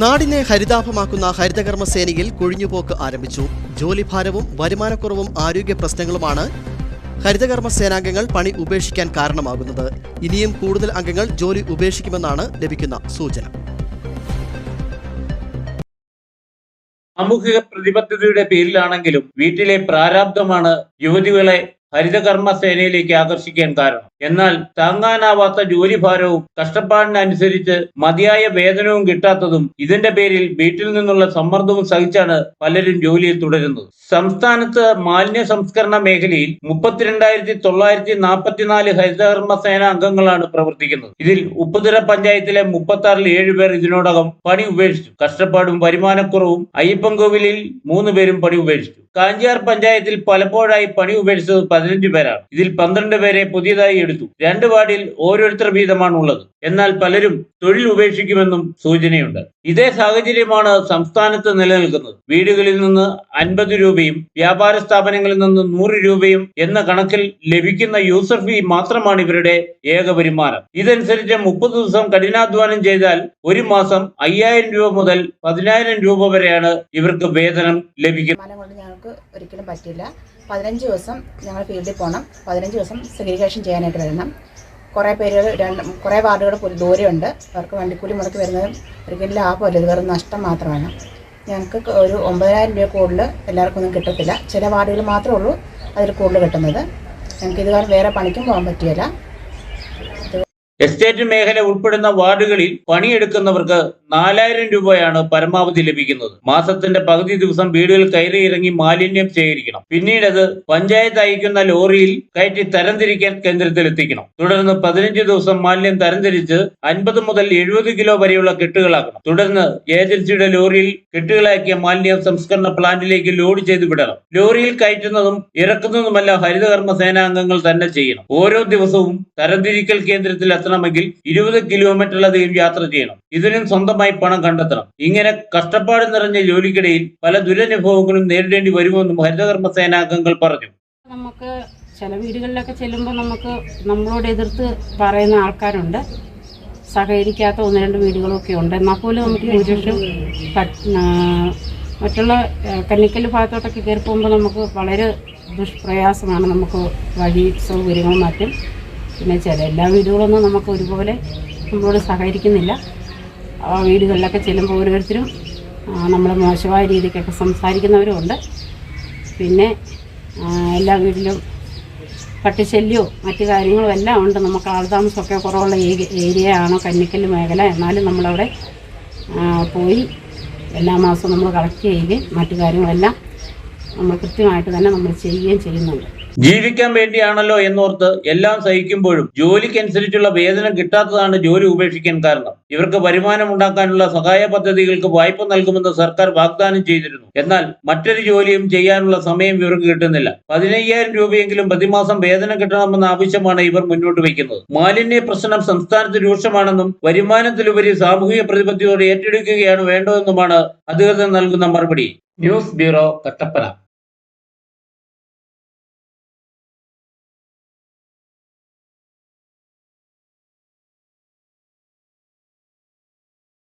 നാടിനെ ഹരിതാഭമാക്കുന്ന ഹരിതകർമ്മ സേനയിൽ കൊഴിഞ്ഞുപോക്ക് ആരംഭിച്ചു. ജോലിഭാരവും വരുമാനക്കുറവും ആരോഗ്യ പ്രശ്നങ്ങളുമാണ് ഹരിതകർമ്മ സേനാംഗങ്ങൾ പണി ഉപേക്ഷിക്കാൻ കാരണമാകുന്നത്. ഇനിയും കൂടുതൽ അംഗങ്ങൾ ജോലി ഉപേക്ഷിക്കുമെന്നാണ് ലഭിക്കുന്ന സൂചന. സാമൂഹിക പ്രതിബദ്ധതയുടെ പേരിലാണെങ്കിലും വീട്ടിലെ പ്രാരാബ്ധമാണ് യുവതികളെ ഹരിതകർമ്മ സേനയിലേക്ക് ആകർഷിക്കാൻ കാരണം. എന്നാൽ താങ്ങാനാവാത്ത ജോലിഭാരവും കഷ്ടപ്പാടിനനുസരിച്ച് മതിയായ വേതനവും കിട്ടാത്തതും ഇതിന്റെ പേരിൽ വീട്ടിൽ നിന്നുള്ള സമ്മർദ്ദവും സഹിച്ചാണ് പലരും ജോലിയിൽ തുടരുന്നത്. സംസ്ഥാനത്ത് മാലിന്യ സംസ്കരണ മേഖലയിൽ മുപ്പത്തിരണ്ടായിരത്തി തൊള്ളായിരത്തി നാൽപ്പത്തിനാല് ഹരിതകർമ്മ സേന അംഗങ്ങളാണ് പ്രവർത്തിക്കുന്നത്. ഇതിൽ ഉപ്പുതിര പഞ്ചായത്തിലെ മുപ്പത്തി ആറിൽ ഏഴുപേർ ഇതിനോടകം പണി ഉപേക്ഷിച്ചു. കഷ്ടപ്പാടും വരുമാനക്കുറവും അയ്യപ്പൻകോവിലിൽ മൂന്ന് പേരും പണി ഉപേക്ഷിച്ചു. കാഞ്ചിയാർ പഞ്ചായത്തിൽ പലപ്പോഴായി പണി ഉപേക്ഷിച്ചത് പതിനഞ്ച് പേരാണ്. ഇതിൽ പന്ത്രണ്ട് പേരെ പുതിയതായി എടുത്തു. രണ്ട് വാർഡിൽ ഓരോരുത്തർ വീതമാണ് ഉള്ളത് എന്നാൽ പലരും തൊഴിൽ ഉപേക്ഷിക്കുമെന്നും സൂചനയുണ്ട്. ഇതേ സാഹചര്യമാണ് സംസ്ഥാനത്ത് നിലനിൽക്കുന്നത്. വീടുകളിൽ നിന്ന് അൻപത് രൂപയും വ്യാപാര സ്ഥാപനങ്ങളിൽ നിന്ന് നൂറ് രൂപയും എന്ന കണക്കിൽ ലഭിക്കുന്ന യൂസർ ഫീ മാത്രമാണ് ഇവരുടെ ഏക വരുമാനം. ഇതനുസരിച്ച് മുപ്പത് ദിവസം കഠിനാധ്വാനം ചെയ്താൽ ഒരു മാസം അയ്യായിരം രൂപ മുതൽ പതിനായിരം രൂപ വരെയാണ് ഇവർക്ക് വേതനം ലഭിക്കുന്നത്. ഞങ്ങൾക്ക് ഒരിക്കലും പറ്റില്ല. പതിനഞ്ച് ദിവസം ഞങ്ങൾ ഫീൽഡിൽ പോകണം പതിനഞ്ച് ദിവസം സെഗ്രിഗേഷൻ ചെയ്യാനായിട്ട് വരണം. കുറേ പേരുകൾ രണ്ട് കുറേ വാർഡുകൾ ദൂരെയുണ്ട്. അവർക്ക് വണ്ടിക്കൂലി മുടക്കി വരുന്നതും ഒരിക്കലും ലാഭമല്ല. ഇത് വെറും നഷ്ടം മാത്രമാണ്. ഞങ്ങൾക്ക് ഒരു ഒമ്പതിനായിരം രൂപ കൂടുതൽ എല്ലാവർക്കും ഒന്നും കിട്ടത്തില്ല. ചില വാർഡുകൾ മാത്രമേ ഉള്ളൂ അതിൽ കൂടുതൽ കിട്ടുന്നത്. ഞങ്ങൾക്ക് ഇത് വേറെ പണിക്കും പോകാൻ പറ്റിയല്ല. എസ്റ്റേറ്റ് മേഖല ഉൾപ്പെടുന്ന വാർഡുകളിൽ പണിയെടുക്കുന്നവർക്ക് നാലായിരം രൂപയാണ് പരമാവധി ലഭിക്കുന്നത്. മാസത്തിന്റെ പകുതി ദിവസം വീടുകൾ കയറി ഇറങ്ങി മാലിന്യം ശേഖരിക്കണം. പിന്നീട് അത് പഞ്ചായത്ത് അയക്കുന്ന ലോറിയിൽ കയറ്റി തരംതിരിക്കാൻ കേന്ദ്രത്തിൽ എത്തിക്കണം തുടർന്ന് പതിനഞ്ച് ദിവസം മാലിന്യം തരംതിരിച്ച് അൻപത് മുതൽ എഴുപത് കിലോ വരെയുള്ള കെട്ടുകളാക്കണം. തുടർന്ന് ഏജൻസിയുടെ ലോറിയിൽ കെട്ടുകളാക്കിയ മാലിന്യം സംസ്കരണ പ്ലാന്റിലേക്ക് ലോഡ് ചെയ്ത് വിടണം. ലോറിയിൽ കയറ്റുന്നതും ഇറക്കുന്നതുമല്ല ഹരിതകർമ്മ സേനാംഗങ്ങൾ തന്നെ ചെയ്യണം. ഓരോ ദിവസവും തരംതിരിക്കൽ കേന്ദ്രത്തിൽ എത്തണമെങ്കിൽ ഇരുപത് കിലോമീറ്ററിലധികം യാത്ര ചെയ്യണം. ഇതിനും സ്വന്തമായി പണം കണ്ടെത്തണം. ഇങ്ങനെ കഷ്ടപ്പാട് നിറഞ്ഞ ജോലിക്കിടയിൽ പല ദുരനുഭവങ്ങളും നേരിടേണ്ടി വരുമെന്നും ഹരിതകർമ്മ സേനാംഗങ്ങൾ പറഞ്ഞു. നമുക്ക് ചില വീടുകളിലൊക്കെ ചെല്ലുമ്പോൾ നമുക്ക് നമ്മളോട് എതിർത്ത് പറയുന്ന ആൾക്കാരുണ്ട്. സഹകരിക്കാത്ത ഒന്ന് രണ്ട് വീടുകളൊക്കെ ഉണ്ട്. എന്നാൽ പോലും നമുക്ക് ഭൂരിപക്ഷം മറ്റുള്ള കന്നിക്കൽ ഭാഗത്തോട്ടൊക്കെ കയറി പോകുമ്പോൾ നമുക്ക് വളരെ ദുഷ്പ്രയാസമാണ്. നമുക്ക് വഴി സൗകര്യങ്ങളും മറ്റും പിന്നെ ചില എല്ലാ വീടുകളൊന്നും നമുക്ക് ഒരുപോലെ നമ്മളോട് സഹകരിക്കുന്നില്ല. ആ വീടുകളിലൊക്കെ ചെല്ലുമ്പോൾ ഓരോരുത്തരും നമ്മൾ മോശമായ രീതിക്കൊക്കെ സംസാരിക്കുന്നവരും ഉണ്ട്. പിന്നെ എല്ലാ വീട്ടിലും പട്ടിശല്യവും മറ്റു കാര്യങ്ങളും എല്ലാം ഉണ്ട്. നമുക്ക് ആൾതാമസമൊക്കെ കുറവുള്ള ഏരിയ ഏരിയയാണ് കന്നിക്കൽ മേഖല? എന്നാലും നമ്മളവിടെ പോയി എല്ലാ മാസവും നമ്മൾ കളക്ട് ചെയ്യുകയും മറ്റു കാര്യങ്ങളെല്ലാം നമ്മൾ കൃത്യമായിട്ട് തന്നെ നമ്മൾ ചെയ്യുകയും ചെയ്യുന്നുണ്ട്. ജീവിക്കാൻ വേണ്ടിയാണല്ലോ എന്നോർത്ത് എല്ലാം സഹിക്കുമ്പോഴും ജോലിക്കനുസരിച്ചുള്ള വേതനം കിട്ടാത്തതാണ് ജോലി ഉപേക്ഷിക്കാൻ കാരണം. ഇവർക്ക് വരുമാനം ഉണ്ടാക്കാനുള്ള സഹായ പദ്ധതികൾക്ക് വായ്പ നൽകുമെന്ന് സർക്കാർ വാഗ്ദാനം ചെയ്തിരുന്നു. എന്നാൽ മറ്റൊരു ജോലിയും ചെയ്യാനുള്ള സമയം ഇവർക്ക് കിട്ടുന്നില്ല. പതിനയ്യായിരം രൂപയെങ്കിലും പ്രതിമാസം വേതനം കിട്ടണമെന്ന ആവശ്യമാണ് ഇവർ മുന്നോട്ട് വയ്ക്കുന്നത്. മാലിന്യ പ്രശ്നം സംസ്ഥാനത്ത് രൂക്ഷമാണെന്നും വരുമാനത്തിലുപരി സാമൂഹിക പ്രതിബദ്ധതയോടെ ഏറ്റെടുക്കുകയാണ് വേണ്ടതെന്നുമാണ് അധികൃതർ നൽകുന്ന മറുപടി. News bureau Kattappana.